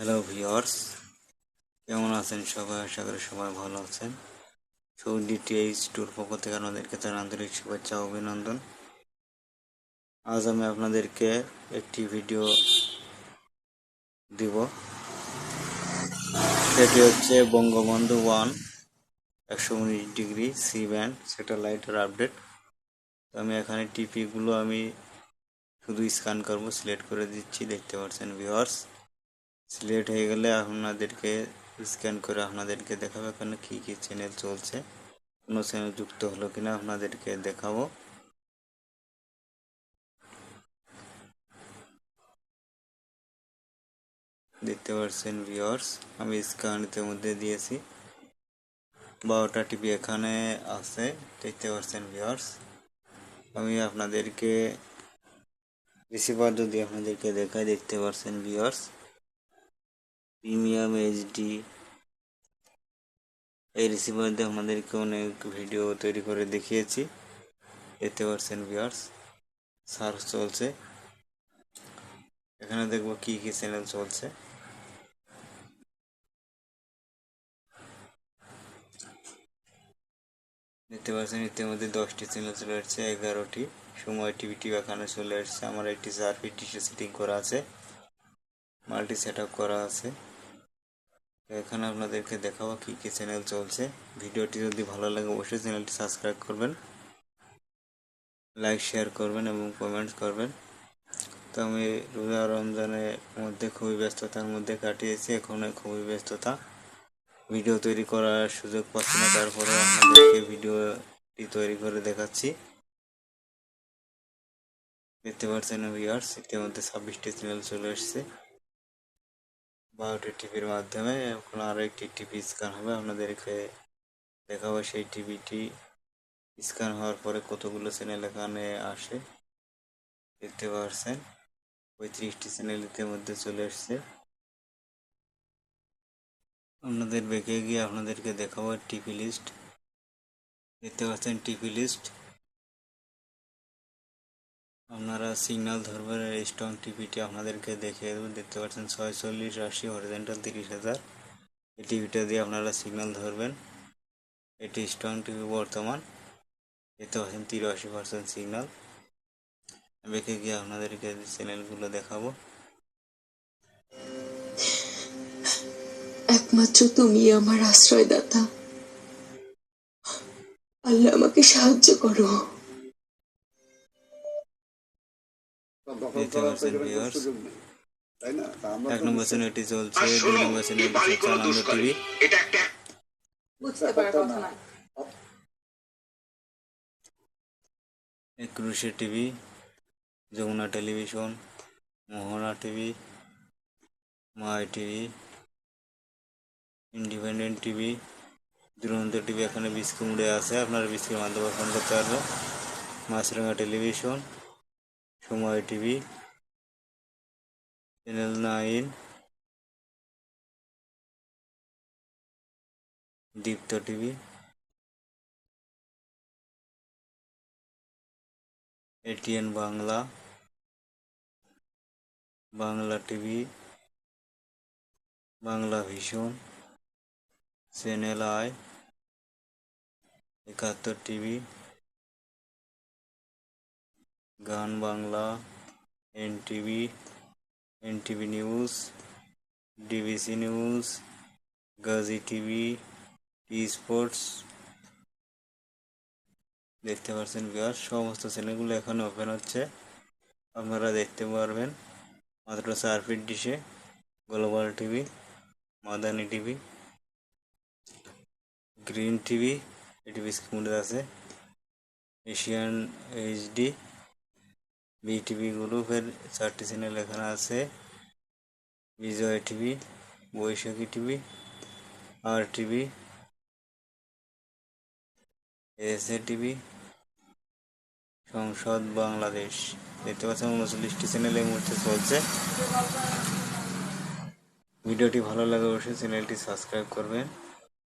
Hello viewers কেমন আছেন সবাই? আশা করি সবাই ভালো আছেন। সৌদি টিএইচ ট্যুর পক্ষ থেকে আপনাদেরকে তার আন্তরিক শুভেচ্ছা অভিনন্দন। আজ আমি আপনাদেরকে একটি ভিডিও দিব। সেটি হচ্ছে বঙ্গবন্ধু ওয়ান একশো উনিশ ডিগ্রি সি ব্যান্ড স্যাটেলাইটের আপডেট। তো আমি এখানে টিপিগুলো আমি শুধু স্ক্যান করব সিলেক্ট করে দিচ্ছি। দেখতে পাচ্ছেন ভিওয়ার্স সিলেক্ট হয়ে গেলে আপনাদেরকে স্ক্যান করে আপনাদেরকে দেখাবো এখানে কী কী চ্যানেল চলছে কোনো চ্যানেল যুক্ত হলো কিনা আপনাদেরকে দেখাবো দেখতে পাচ্ছেন ভিওয়ার্স আমি স্ক্যানের মধ্যে দিয়েছি বারোটা টিভি এখানে আছে দেখতে পাচ্ছেন ভিওর্স আমি আপনাদেরকে রিসিভার যদি আপনাদেরকে দেখাই দেখতে পাচ্ছেন ভিওয়ার্স প্রিমিয়াম এইচডি। এই রিসিভার দিয়ে আপনাদেরকে অনেক ভিডিও তৈরি করে দেখিয়েছি। দেখতে পাচ্ছেন ভিওয়ার্স সার্চ চলছে। এখানে দেখব কি কি চ্যানেল চলছে। দেখতে পাচ্ছেন ইতিমধ্যে দশটি চ্যানেল চলে এসছে এগারোটি। সময় টিভি টিভি এখানে চলে এসছে আমার একটি চার ফিট সেটিং করা আছে। মাল্টি সেট করা আছে। এখানে আপনাদেরকে দেখাবো কী কী চ্যানেল চলছে। ভিডিওটি যদি ভালো লাগে, অবশ্যই চ্যানেলটি সাবস্ক্রাইব করবেন লাইক শেয়ার করবেন এবং কমেন্টস করবেন। তো আমি রোজা রমজানের মধ্যে খুবই ব্যস্ততার মধ্যে কাটিয়েছি, এখন খুবই ব্যস্ততা। ভিডিও তৈরি করার সুযোগ পাচ্ছি না তারপরে আপনাদেরকে ভিডিওটি তৈরি করে দেখাচ্ছি। দেখতে পাচ্ছেন ভিউয়ার্স ইতিমধ্যে ছাব্বিশটি চ্যানেল চলে এসছে। বারোটি টিভির মাধ্যমে এখন আরও একটি টিভি স্ক্যান হবে, আপনাদেরকে দেখাবো সেই টিভিটি স্ক্যান হওয়ার পরে কতগুলো চ্যানেল এখানে আসে, দেখতে পাচ্ছেন পঁয়ত্রিশটি চ্যানেল ইতিমধ্যে চলে এসছে। আপনাদের বেঁকে গিয়ে আপনাদেরকে দেখাবো টিভি লিস্ট দেখতে পাচ্ছেন টিভি লিস্ট আপনারা সিগন্যাল ধরবেন স্ট্রং টিভিটি আপনাদেরকে দেখিয়ে দেবেন। দেখতে পাচ্ছেন ছয়চল্লিশ আশি হরিজেন্টাল তিরিশ হাজার। এই টিভিটা দিয়ে আপনারা সিগন্যাল ধরবেন। এটি স্ট্রং টিভি বর্তমান। দেখতে পাচ্ছেন তিরাশি পার্সেন্ট সিগন্যাল বেঁকে গিয়ে আপনাদেরকে চ্যানেলগুলো দেখাবো। একমাত্র তুমি আমার আশ্রয়দাতা। আল্লাহ আমাকে সাহায্য করো। এক নম্বর চ্যানেলটি চলছে দুই নম্বর চ্যানেলটি চলছে আনন্দ টিভি। বুঝতে পারার কথা না Ekushey TV Jamuna television Mohona TV my TV independent TV Duronto TV এখানে বিস্কি মুড়ে আছে আপনারা বিস্কির মাধ্যমে ফোন করতে পারবেন Maasranga television Somoy TV, channel nine, Deepto TV, ATN Bangla Bangla TV, Bangla vision channel I, Ekattor TV Gaan Bangla N TV N TV news, DBC news, Gazi TV, T sports. দেখতে পাচ্ছেন বিহার সমস্ত চ্যানেলগুলো এখানে open হচ্ছে। আপনারা দেখতে পারবেন মাত্র চার feet ডিশে global TV, Madani TV, green TV এটি বিস্কুট আছে, এশিয়ান এইচডি বিটিভি গ্রুপের চারটি চ্যানেল এখানে আছে। Bijoy TV Boishakhi TV R TV SA TV Sangsad Bangladesh. দেখতে পাচ্ছেন উনচল্লিশটি চ্যানেল এই মুহূর্তে চলছে। ভিডিওটি ভালো লাগে অবশ্যই চ্যানেলটি সাবস্ক্রাইব করবেন।